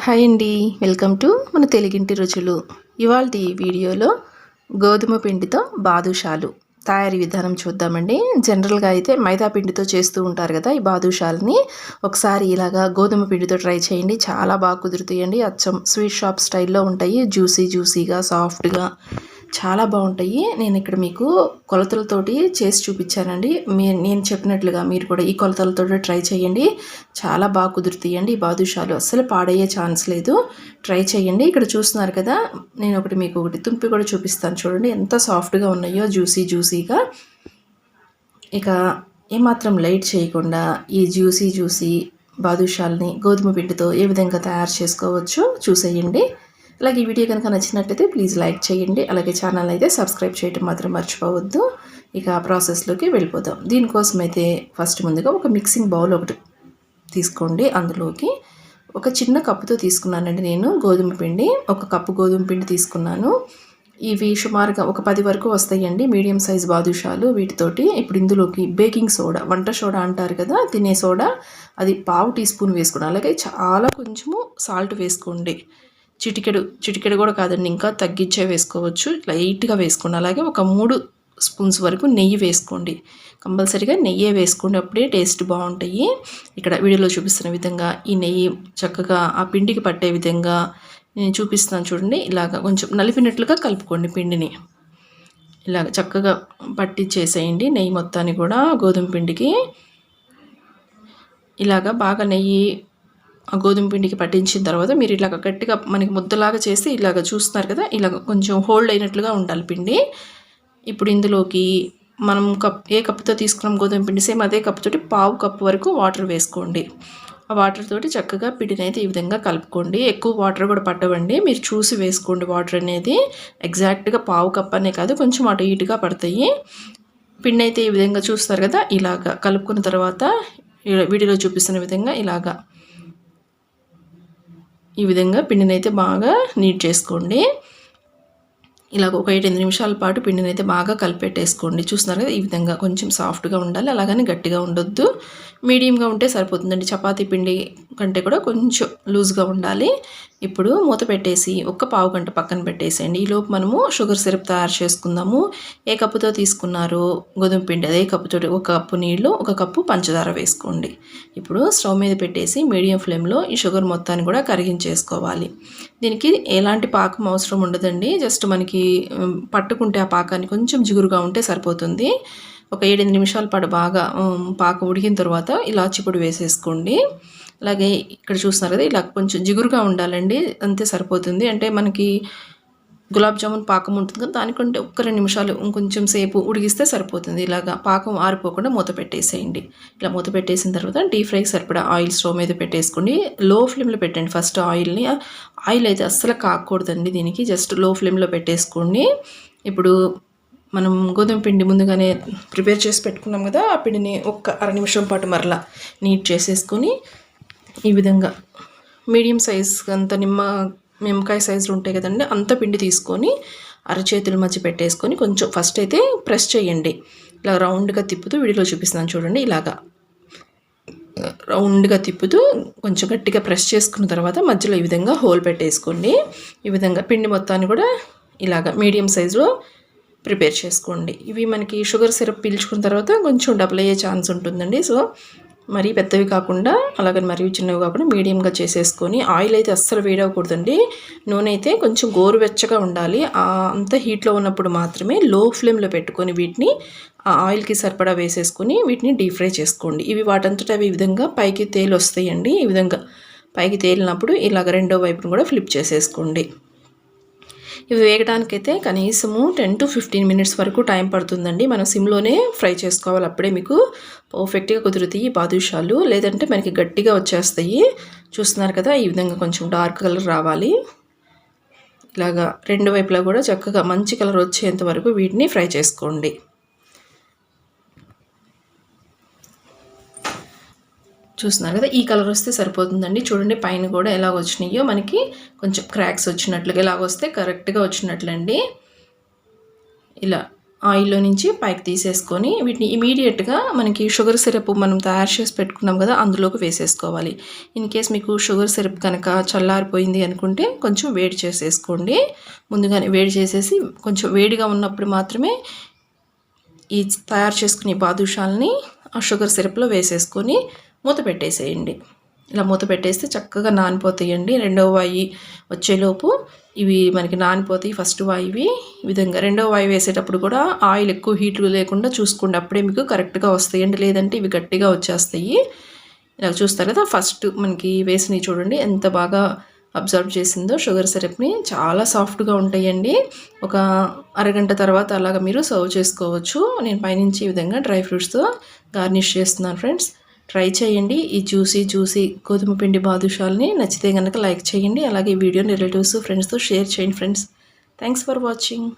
Hi అండి. Welcome to మన తెలుగింటి రుచులు. ఇవాళ వీడియోలో గోధుమ పిండితో బాదుషాలు. తయారీ విధానం చూద్దామండి. జనరల్గా అయితే మైదా పిండితో చేస్తూ ఉంటారు కదా ఈ బాదుషాలని. ఒకసారి ఇలాగా గోధుమ పిండితో ట్రై చేయండి. చాలా బాగా కుదురుతాయండి. అచ్చం స్వీట్ షాప్ స్టైల్లో ఉంటాయి. జ్యూసీ జ్యూసీగా సాఫ్ట్గా. చాలా బాగుంటాయి. నేను ఇక్కడ మీకు కొలతలతోటి చేసి చూపించానండి. మీ నేను చెప్పినట్లుగా మీరు కూడా ఈ కొలతలతో ట్రై చేయండి. చాలా బాగా కుదురుతాయండి ఈ బాదుషాలు. అస్సలు పాడయ్యే ఛాన్స్ లేదు. ట్రై చేయండి. ఇక్కడ చూస్తున్నారు కదా నేను ఒకటి మీకు ఒకటి తుంపి కూడా చూపిస్తాను చూడండి. ఎంత సాఫ్ట్గా ఉన్నాయో జ్యూసీ జ్యూసీగా. ఇక ఏమాత్రం లైట్ చేయకుండా ఈ జ్యూసీ జ్యూసీ బాదుషాల్ని గోధుమ పిండితో ఏ విధంగా తయారు చేసుకోవచ్చు చూసేయండి. అలాగే ఈ వీడియో కనుక నచ్చినట్లయితే ప్లీజ్ లైక్ చేయండి. అలాగే ఛానల్ అయితే సబ్స్క్రైబ్ చేయడం మాత్రం మర్చిపోవద్దు. ఇక ఆ ప్రాసెస్లోకి వెళ్ళిపోతాం దీనికోసం అయితే ఫస్ట్ ముందుగా ఒక మిక్సింగ్ బౌల్ ఒకటి తీసుకోండి. అందులోకి ఒక చిన్న కప్పుతో తీసుకున్నానండి నేను గోధుమ పిండి. ఒక కప్పు గోధుమ పిండి తీసుకున్నాను. ఇవి సుమారుగా ఒక పది వరకు వస్తాయండి. మీడియం సైజ్ బాదుషాలు వీటితోటి. ఇప్పుడు ఇందులోకి బేకింగ్ సోడా వంట సోడా అంటారు కదా తినే సోడా అది పావు టీ స్పూన్ వేసుకోండి. అలాగే చాలా కొంచెము సాల్ట్ వేసుకోండి. చిటికెడు చిటికెడు కూడా కాదండి ఇంకా తగ్గించే వేసుకోవచ్చు. లైట్గా వేసుకోండి. అలాగే ఒక మూడు స్పూన్స్ వరకు నెయ్యి వేసుకోండి. కంపల్సరీగా నెయ్యే వేసుకోండి. అప్పుడే టేస్ట్ బాగుంటాయి. ఇక్కడ వీడియోలో చూపిస్తున్న విధంగా ఈ నెయ్యి చక్కగా ఆ పిండికి పట్టే విధంగా నేను చూపిస్తాను చూడండి. ఇలాగ కొంచెం నలిపినట్లుగా కలుపుకోండి పిండిని. ఇలాగ చక్కగా పట్టించేసేయండి నెయ్యి మొత్తాన్ని కూడా గోధుమ పిండికి. ఇలాగ బాగా నెయ్యి ఆ గోధుమ పిండికి పట్టించిన తర్వాత మీరు ఇలాగ గట్టిగా మనకి ముద్దలాగా చేసి ఇలాగ చూస్తున్నారు కదా ఇలాగ కొంచెం హోల్డ్ అయినట్లుగా ఉండాలి పిండి. ఇప్పుడు ఇందులోకి మనం కప్ ఏ కప్పుతో తీసుకున్నాం గోధుమ పిండి? సేమ్ అదే కప్పుతోటి పావు కప్పు వరకు వాటర్ వేసుకోండి. ఆ వాటర్ తోటి చక్కగా పిండిని అయితే ఈ విధంగా కలుపుకోండి. ఎక్కువ వాటర్ కూడా పట్టవండి. మీరు చూసి వేసుకోండి వాటర్ అనేది. ఎగ్జాక్ట్గా పావు కప్ అనే కాదు కొంచెం అటు ఇటుగా పడతాయి. పిండి అయితే ఈ విధంగా చూస్తారు కదా ఇలాగా కలుపుకున్న తర్వాత వీడియోలో చూపిస్తున్న విధంగా ఇలాగా ఈ విధంగా పిండిని అయితే బాగా నీట్ చేసుకోండి. ఇలాగ ఒక ఎనిమిది నిమిషాల పాటు పిండిని అయితే బాగా కలిపెట్టేసుకోండి. చూస్తున్నారు కదా ఈ విధంగా కొంచెం సాఫ్ట్గా ఉండాలి అలాగని గట్టిగా ఉండొద్దు. మీడియంగా ఉంటే సరిపోతుందండి. చపాతీ పిండి కంటే కూడా కొంచెం లూజ్గా ఉండాలి. ఇప్పుడు మూత పెట్టేసి ఒక్క పావు గంట పక్కన పెట్టేసేయండి. ఈలోపు మనము షుగర్ సిరప్ తయారు చేసుకుందాము. ఏ కప్పుతో తీసుకున్నారు గోధుమ పిండి అదే కప్పుతో ఒక కప్పు నీళ్ళు ఒక కప్పు పంచదార వేసుకోండి. ఇప్పుడు స్టవ్ మీద పెట్టేసి మీడియం ఫ్లేమ్లో ఈ షుగర్ మొత్తాన్ని కూడా కరిగించేసుకోవాలి. దీనికి ఎలాంటి పాకం అవసరం ఉండదండి. జస్ట్ మనకి పట్టుకుంటే ఆ పాకాన్ని కొంచెం జిగురుగా ఉంటే సరిపోతుంది. ఒక ఏడెనిమిది నిమిషాల పాటు బాగా పాక ఉడికిన తర్వాత ఇలాచి పొడి వేసేసుకోండి. అలాగే ఇక్కడ చూస్తున్నారు కదా ఇలా కొంచెం జిగురుగా ఉండాలండి అంతే సరిపోతుంది. అంటే మనకి గులాబ్ జామున్ పాకం ఉంటుంది కదా దానికంటే ఒక్క రెండు నిమిషాలు ఇంకొంచెం సేపు ఉడిగిస్తే సరిపోతుంది. ఇలాగా పాకం ఆరిపోకుండా మూత పెట్టేసేయండి. ఇలా మూత పెట్టేసిన తర్వాత డీప్ ఫ్రైకి సరిపడా ఆయిల్ స్టవ్ మీద పెట్టేసుకోండి. లో ఫ్లేమ్లో పెట్టండి ఫస్ట్ ఆయిల్ని. ఆయిల్ అయితే అస్సలు కాకూడదండి దీనికి. జస్ట్లో ఫ్లేమ్లో పెట్టేసుకోండి. ఇప్పుడు మనం గోధుమ పిండి ముందుగానే ప్రిపేర్ చేసి పెట్టుకున్నాం కదా ఆ పిండిని ఒక్క అర నిమిషం పాటు మరలా నీట్ చేసేసుకొని ఈ విధంగా మీడియం సైజ్ అంత నిమ్మ నిమ్మకాయ సైజులు ఉంటాయి కదండి అంత పిండి తీసుకొని అరచేతుల మధ్య పెట్టేసుకొని కొంచెం ఫస్ట్ అయితే ప్రెస్ చేయండి. ఇలా రౌండ్గా తిప్పుతూ వీడియోలో చూపిస్తున్నాను చూడండి ఇలాగా. రౌండ్గా తిప్పుతూ కొంచెం గట్టిగా ప్రెస్ చేసుకున్న తర్వాత మధ్యలో ఈ విధంగా హోల్ పెట్టేసుకోండి. ఈ విధంగా పిండి మొత్తాన్ని కూడా ఇలాగా మీడియం సైజులో ప్రిపేర్ చేసుకోండి. ఇవి మనకి షుగర్ సిరప్ పీల్చుకున్న తర్వాత కొంచెం డబుల్ అయ్యే ఛాన్స్ ఉంటుందండి. సో మరీ పెద్దవి కాకుండా అలాగే మరీ చిన్నవి కాకుండా మీడియంగా చేసేసుకొని ఆయిల్ అయితే అస్సలు వేడవకూడదండి. నూనె అయితే కొంచెం గోరువెచ్చగా ఉండాలి. అంత హీట్లో ఉన్నప్పుడు మాత్రమే లో ఫ్లేమ్లో పెట్టుకొని వీటిని ఆ ఆయిల్కి సరిపడా వేసేసుకొని వీటిని డీప్ ఫ్రై చేసుకోండి. ఇవి వాటంతట అవి ఈ విధంగా పైకి తేలు వస్తాయండి ఈ విధంగా పైకి తేలినప్పుడు ఇలాగ రెండో వైపును కూడా ఫ్లిప్ చేసేసుకోండి. ఇవి వేగడానికైతే కనీసము టెన్ టు ఫిఫ్టీన్ మినిట్స్ వరకు టైం పడుతుందండి. మనం సిమ్లోనే ఫ్రై చేసుకోవాలి. అప్పుడే మీకు పర్ఫెక్ట్గా కుదురుతాయి బాదుషాలు లేదంటే మనకి గట్టిగా వచ్చేస్తాయి. చూస్తున్నారు కదా ఈ విధంగా కొంచెం డార్క్ కలర్ రావాలి. ఇలాగా రెండు వైపులా కూడా చక్కగా మంచి కలర్ వచ్చేంత వరకు వీటిని ఫ్రై చేసుకోండి. చూస్తున్నారు కదా ఈ కలర్ వస్తే సరిపోతుందండి. చూడండి పైన కూడా ఎలా వచ్చినాయో మనకి కొంచెం క్రాక్స్ వచ్చినట్లుగా ఇలా వస్తే కరెక్ట్గా వచ్చినట్లండి. ఇలా ఆయిల్లో నుంచి పైకి తీసేసుకొని వీటిని ఇమీడియట్గా మనకి షుగర్ సిరప్ మనం తయారు చేసి పెట్టుకున్నాం కదా అందులోకి వేసేసుకోవాలి. ఇన్ కేస్ మీకు షుగర్ సిరప్ కనుక చల్లారిపోయింది అనుకుంటే కొంచెం వేడి చేసేసుకోండి. ముందుగానే వేడి చేసేసి కొంచెం వేడిగా ఉన్నప్పుడు మాత్రమే ఈ తయారు చేసుకునే బాదుషాలని ఆ షుగర్ సిరప్లో వేసేసుకొని మూత పెట్టేసేయండి. ఇలా మూత పెట్టేస్తే చక్కగా నానిపోతాయండి. రెండవ వాయి వచ్చేలోపు ఇవి మనకి నానిపోతాయి. ఫస్ట్ వాయివి ఈ విధంగా. రెండవ వాయి వేసేటప్పుడు కూడా ఆయిల్ ఎక్కువ హీట్ లేకుండా చూసుకోండి. అప్పుడే మీకు కరెక్ట్గా వస్తాయండి. లేదంటే ఇవి గట్టిగా వచ్చేస్తాయి. ఇలా చూస్తారు కదా ఫస్ట్ మనకి వేసినవి చూడండి. ఎంత బాగా అబ్జర్వ్ చేసిందో షుగర్ సిరప్ని చాలా సాఫ్ట్గా ఉంటాయండి. ఒక అరగంట తర్వాత అలాగ మీరు సర్వ్ చేసుకోవచ్చు. నేను పైనుంచి ఈ విధంగా డ్రై ఫ్రూట్స్తో గార్నిష్ చేస్తున్నాను ఫ్రెండ్స్. ట్రై చేయండి. ఈ జ్యూసీ జ్యూసీ గోధుమ పిండి బాదుషాల్ని నచ్చితే కనుక లైక్ చేయండి. అలాగే వీడియోని రిలేటివ్స్ ఫ్రెండ్స్తో షేర్ చేయండి ఫ్రెండ్స్. Thanks for watching.